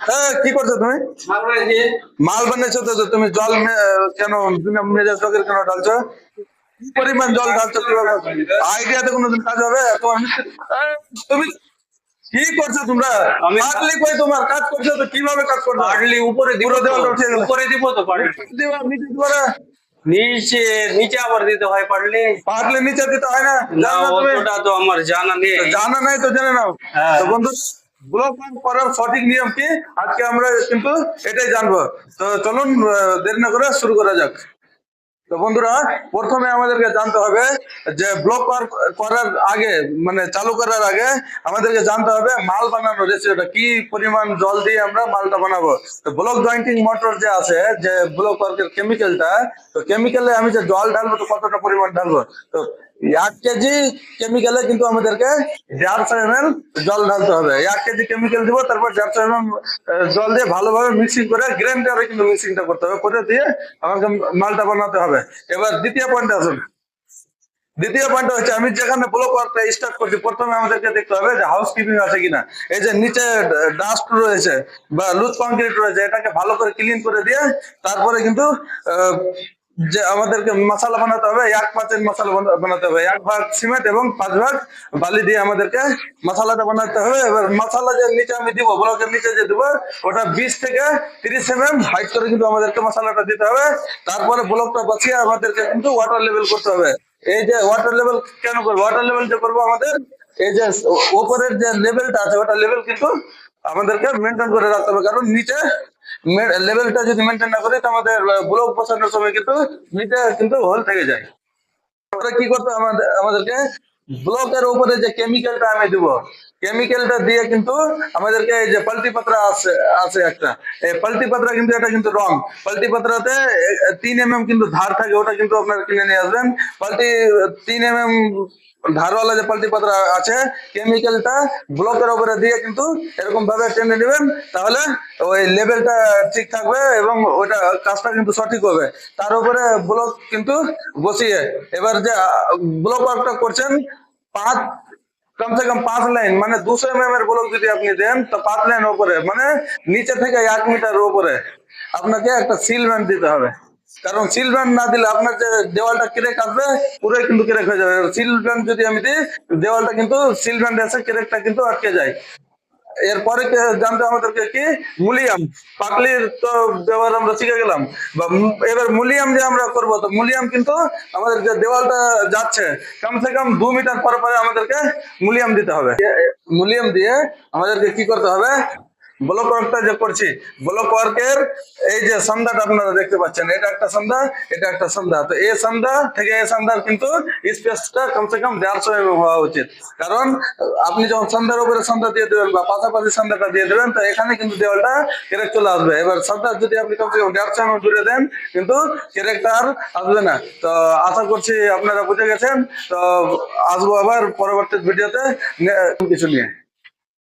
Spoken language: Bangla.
হ্যাঁ কি করছ তুমি? মাল বানিয়েছো। তো তুমি জল কেন মেজাজ লোকের কেন ঢালছো? কি পরিমাণ জল ঢালছো আইডিয়াতে কোনোদিন কাজ হবে? তোমার তুমি কি করছ তোমরা? আমি- পাটলি কই তোমার? কাজ করছ তো কীভাবে কাজ করছ? পারলি উপরে পুরো দেওয়ালটা উঠে গেল। উপরে দিব তো পারলি দিবা, নিচে দিবা না। নিচে নিচে আবার দিতে হয় পারলি পাটলি নিচে দিতে হয় না? না? অতটা তো আমার জানা নেই। জানা নাই তো জেনে নাও। হ্যাঁ। তো বন্ধু আগে মানে চালু করার আগে আমাদেরকে জানতে হবে মাল বানানোর রেসিপিটা কি পরিমাণ জল দিয়ে আমরা মালটা বানাবো? তো ব্লক জয়েন্টিং মোটর যে আছে, যে ব্লক ওয়ার্কের কেমিক্যালটা তো কেমিক্যালে আমি যে জল ঢালবো, তো কতটা পরিমাণ ঢালবো? তো এক কেজি কেমিক্যালে কিন্তু আমাদেরকে দেড়শো এম এল জল ঢালতে হবে। এক কেজি কেমিক্যাল দিব, তারপর দেড়শো এম জল দিয়ে ভালোভাবে মিক্সিং করে গ্রাইন্ডারে কিন্তু মিক্সিংটা করতে হবে। করে দিয়ে আমাকে মালটা বানাতে হবে। এবার দ্বিতীয় পয়েন্ট আসুন। দ্বিতীয় পয়েন্ট হচ্ছে, আমি যেখানে ব্লক ওয়ার্কটা স্টার্ট করছি, প্রথমে আমাদেরকে দেখতে হবে যে হাউস কিপিং আছে কিনা। এই যে নিচে ডাস্ট রয়েছে বা লুজ কংক্রিট রয়েছে, এটাকে ভালো করে ক্লিন করে দিয়ে, তারপরে কিন্তু যে আমাদেরকে মশালা বানাতে হবে, এক পাঁচের মশলা বানা- বানাতে হবে। এক ভাগ সিমেন্ট এবং পাঁচ ভাগ বালি দিয়ে আমাদেরকে মশালাটা বানাতে হবে। এবার মশালা যে নিচে আমি দিব, ব্লকের নিচে যে দিব, ওটা বিশ থেকে তিরিশ এম এম হাইট করে কিন্তু আমাদেরকে মশলাটা দিতে হবে। তারপরে ব্লকটা বাঁচিয়ে আমাদেরকে কিন্তু ওয়াটার লেভেল করতে হবে। এই যে ওয়াটার লেভেল কেন করব? ওয়াটার লেভেল যে করব আমাদের, এই যে ওপরের যে লেভেলটা আছে, ওটা লেভেল কিন্তু আমাদেরকে মেনটেন করে রাখতে হবে। কারণ নিচে লেভেলটা যদি মেনটেন না করি আমাদের ব্লক বসানোর সময় কিন্তু নিচে কিন্তু হোল থেকে যায়। কি করতে আমাদের আমাদেরকে ব্লকের উপরে যে কেমিক্যালটা আমি দিব কেমিক্যালটা দিয়ে কিন্তু আমাদেরকে এই যে পাল্টি পাত্রা আছে আছে একটা। এই পাল্টি পাত্রা কিন্তু এটা কিন্তু রং। পাল্টি পাত্রাতে তিন এম কিন্তু ধার থাকে, ওটা কিন্তু আপনার কিনে নিয়ে আসবেন। পাল্টি তিন এম এম ধারওয়ালা যে পাল্টি পাত্রা আছে কেমিক্যালটা ব্লকের উপরে দিয়ে কিন্তু এরকম ভাবে টেনে নেবেন, তাহলে ওই লেভেলটা ঠিক থাকবে এবং ওইটা কাজটা কিন্তু সঠিক হবে। তার উপরে ব্লক কিন্তু বসিয়ে, এবার যে ব্লক ওয়ার্কটা করছেন, পাঁচ কমসে কম পাঁচ লাইন মানে দুশো এম এর ব্লক যদি আপনি দেন, তো পাঁচ লাইন ওপরে মানে নিচে থেকে এক মিটার ওপরে আপনাকে একটা সিল ব্যান্ড দিতে হবে। কারণ সিল ব্যান্ড না দিলে আপনার যে দেওয়ালটা ক্রেক আসবে পুরো কিন্তু ক্রেক হয়ে যাবে। সিল ব্যান্ড যদি আমি দিই, দেওয়ালটা কিন্তু সিল ব্যান্ড এসে ক্রেকটা কিন্তু আটকে যায়। এরপরে জানতে আমাদেরকে কি? মুলিয়াম। পাকলির তো ব্যবহার আমরা শিখে গেলাম। বা এবার মুলিয়াম যে আমরা করব, তো মুলিয়াম কিন্তু আমাদের যে দেওয়ালটা যাচ্ছে, কমসে কম দু মিটার পরে পরে আমাদেরকে মুলিয়াম দিতে হবে। মুলিয়াম দিয়ে আমাদেরকে কি করতে হবে? ব্লক ওয়ার্কটা যে করছি ব্লক ওয়ার্কের এই যে সন্ধ্যাটা আপনারা দেখতে পাচ্ছেন, এটা একটা সন্ধ্যা, এটা একটা সন্ধ্যা। তো এই সন্ধ্যা থেকে এই সন্ধ্যার কিন্তু স্পেসটা কমসে কম দেড়শো এম হওয়া উচিত। কারণ আপনি যখন সন্ধ্যার উপরে সন্ধ্যা দিয়ে দেবেন বা পাশাপাশি সন্ধ্যাটা দিয়ে দেবেন, তো এখানে কিন্তু দেওয়ালটা কেরেক চলে আসবে। এবার সন্ধ্যা যদি আপনি কমসে কম দেড়শো এম জুড়ে দেন, কিন্তু কেরেকটা আর আসবে না। তো আশা করছি আপনারা বুঝে গেছেন। তো আসব আবার পরবর্তী ভিডিওতে কিছু নিয়ে।